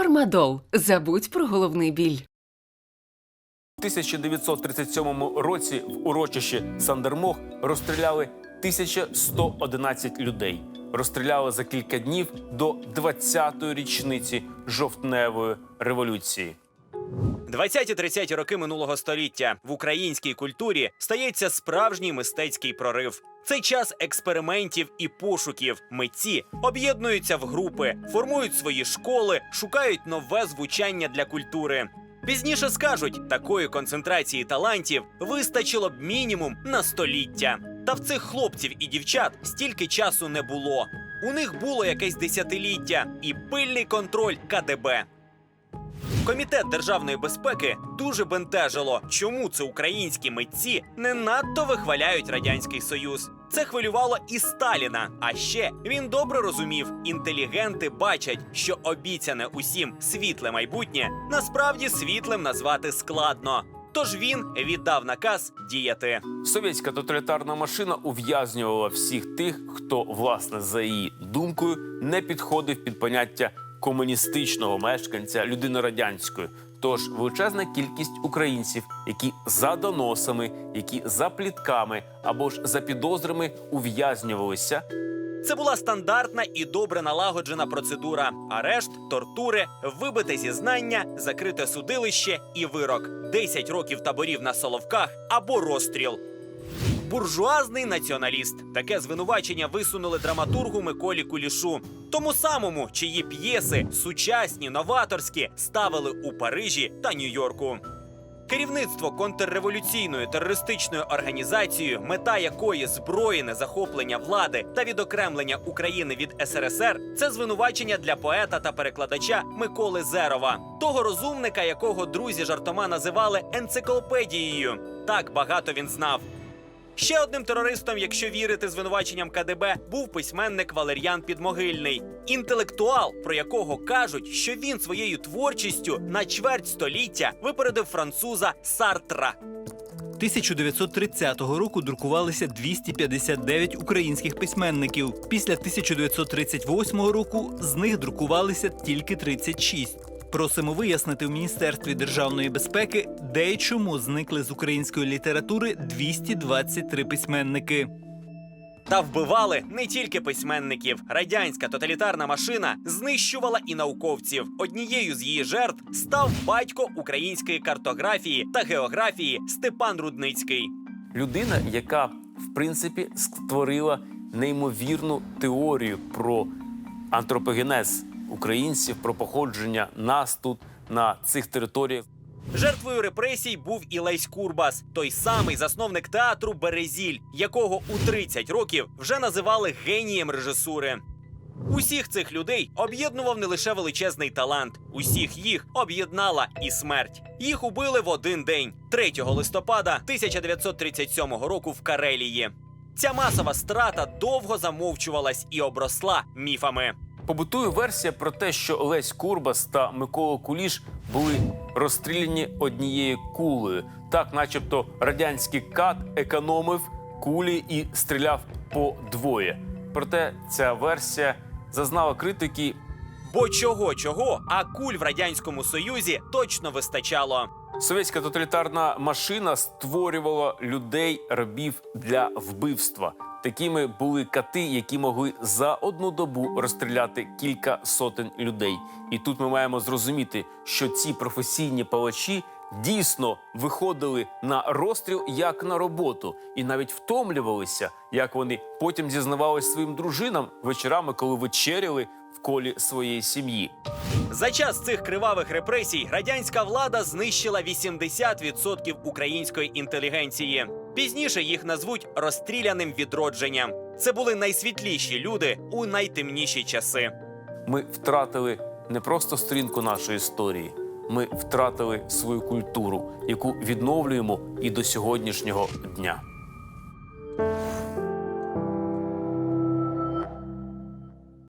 Фармадол. Забудь про головний біль. У 1937 році в урочищі Сандермох розстріляли 1111 людей. Розстріляли за кілька днів до 20-ї річниці жовтневої революції. 20-30 роки минулого століття в українській культурі стається справжній мистецький прорив. Це час експериментів і пошуків. Митці об'єднуються в групи, формують свої школи, шукають нове звучання для культури. Пізніше скажуть, такої концентрації талантів вистачило б мінімум на століття. Та в цих хлопців і дівчат стільки часу не було. У них було якесь десятиліття і пильний контроль КДБ. Комітет державної безпеки дуже бентежило, чому це українські митці не надто вихваляють радянський союз. Це хвилювало і Сталіна. А ще він добре розумів, інтелігенти бачать, що обіцяне усім світле майбутнє насправді світлим назвати складно. Тож він віддав наказ діяти. Совєтська тоталітарна машина ув'язнювала всіх тих, хто, власне, за її думкою, не підходив під поняття комуністичного мешканця людини радянської. Тож величезна кількість українців, які за доносами, які за плітками або ж за підозрами ув'язнювалися, Це була стандартна і добре налагоджена процедура: арешт, тортури, вибите зізнання, закрите судилище і вирок 10 років таборів на соловках або розстріл. Буржуазний націоналіст. Таке звинувачення висунули драматургу Миколі Кулішу, тому самому, чиї п'єси сучасні, новаторські ставили у Парижі та Нью-Йорку. Керівництво контрреволюційною терористичною організацією, мета якої зброєне захоплення влади та відокремлення України від СРСР, це звинувачення для поета та перекладача Миколи Зерова, того розумника, якого друзі жартома називали енциклопедією. Так багато він знав. Ще одним терористом, якщо вірити звинуваченням КДБ, був письменник Валер'ян Підмогильний, інтелектуал, про якого кажуть, що він своєю творчістю на чверть століття випередив француза Сартра. 1930 року друкувалися 259 українських письменників. Після 1938 року з них друкувалися тільки 36. Просимо вияснити в Міністерстві державної безпеки, де й чому зникли з української літератури 223 письменники. Та вбивали не тільки письменників. Радянська тоталітарна машина знищувала і науковців. Однією з її жертв став батько української картографії та географії Степан Рудницький. людина, яка в принципі створила неймовірну теорію про антропогенез українців, про походження нас тут на цих територіях. Жертвою репресій був і Лесь Курбас, той самий засновник театру Березіль, якого у 30 років вже називали генієм режисури. Усіх цих людей об'єднував не лише величезний талант, усіх їх об'єднала і смерть. Їх убили в один день, 3 листопада 1937 року в Карелії. Ця масова страта довго замовчувалась і обросла міфами. Побутує версія про те, що Лесь Курбас та Микола Куліш були розстріляні однією кулею. Так, начебто, радянський кат економив кулі і стріляв по двоє. Проте ця версія зазнала критики Бо чого чого, а куль в радянському союзі точно вистачало. Совєтська тоталітарна машина створювала людей рабів для вбивства. Такими були кати, які могли за одну добу розстріляти кілька сотень людей. І тут ми маємо зрозуміти, що ці професійні палачі дійсно виходили на розстріл як на роботу, і навіть втомлювалися, як вони потім зізнавались своїм дружинам вечорами, коли вечеряли в колі своєї сім'ї. За час цих кривавих репресій радянська влада знищила 80% української інтелігенції. Пізніше їх назвуть розстріляним відродженням. Це були найсвітліші люди у найтемніші часи. Ми втратили не просто сторінку нашої історії, ми втратили свою культуру, яку відновлюємо і до сьогоднішнього дня.